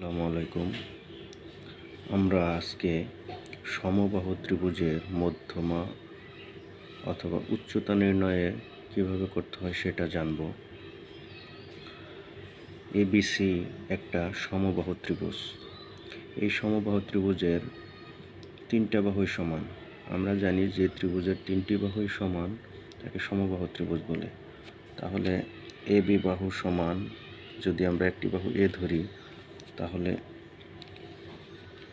আসসালামু আলাইকুম। আমরা আজকে সমবাহু ত্রিভুজের মধ্যমা অথবা উচ্চতা নির্ণয়ে কীভাবে করতে হয় সেটা জানব। এবিসি একটা সমবাহু ত্রিভুজ। এই সমবাহু ত্রিভুজের তিনটা বাহুই সমান। আমরা জানি যে ত্রিভুজের তিনটি বাহুই সমান, তাকে সমবাহু ত্রিভুজ বলে। তাহলে এ বি বাহু সমান, যদি আমরা একটি বাহু এ ধরি তাহলে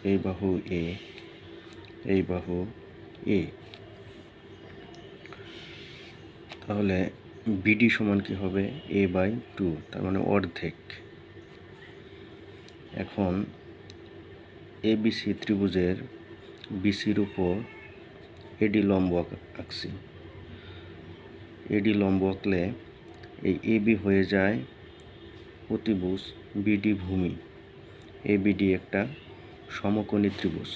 এই বাহু এ এই বাহু এ তাহলে বিডি সমান কি হবে? এ বাই টু তার মানে অর্ধেক। এখন এ বিসি ত্রিভুজের বিসির উপর এডি লম্ব আঁক- আঁকছি। এডি লম্ব আঁকলে এই এ বি হয়ে যায় অতিভুজ বিডি ভূমি। এবিডি একটা সমকোণী ত্রিভুজ।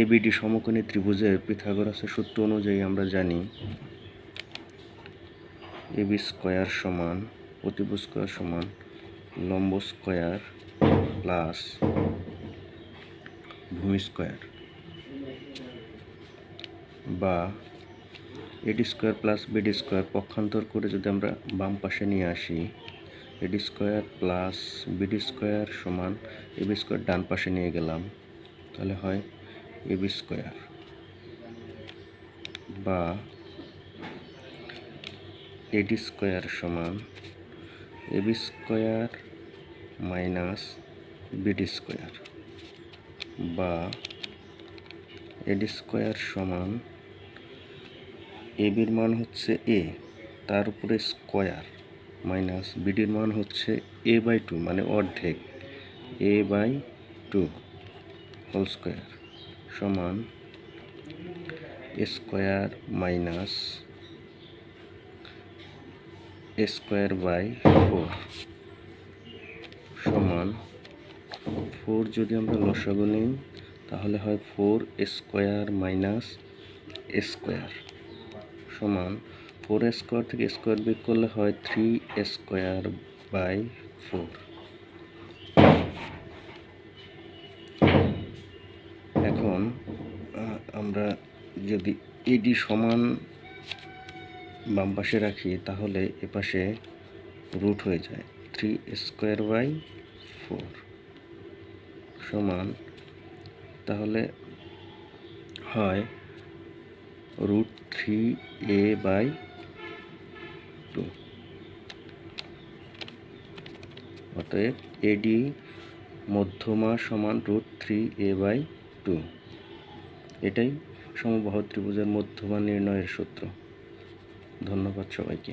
এবিডি সমকোণী ত্রিভুজের পিথাগোরাসের সূত্র অনুযায়ী আমরা জানি এবি স্কয়ার সমান অতিভুজ স্কয়ার সমান লম্ব স্কয়ার প্লাস ভূমি স্কয়ার বা AD square plus BD square পক্ষান্তর করে যদি আমরা বাম পাশে নিয়ে আসি AD square plus BD square সমান এবি স্কোয়ার ডান পাশে নিয়ে গেলাম। তাহলে হয় এবি স্কোয়ার বা এডি স্কোয়ার সমান AB square minus BD square বা এডি স্কোয়ার সমান এবির মান হচ্ছে এ, তার উপরে স্কোয়ার। মাইনাস বিডির মান হচ্ছে এ বাই টু মানে অর্ধেক A by two whole square সমান square minus square by four সমান ফোর যদি আমরা লসাগু নিই, তাহলে হয় ফোর স্কোয়ার মাইনাস স্কোয়ার সমান ফোর স্কোয়ার থেকে স্কোয়ার বিয়োগ করলে হয় থ্রি স্কোয়ার বাই ফোর। এখন আমরা যদি এডি সমান বাম পাশে রাখি, তাহলে এপাশে রুট হয়ে যায় থ্রি স্কোয়ার বাই ফোর সমান, তাহলে হয় root three A by two অতএব এডি মধ্যমা সমান root three A by two এটাই সমবাহ ত্রিভুজের মধ্যমা নির্ণয়ের সূত্র। ধন্যবাদ সবাইকে।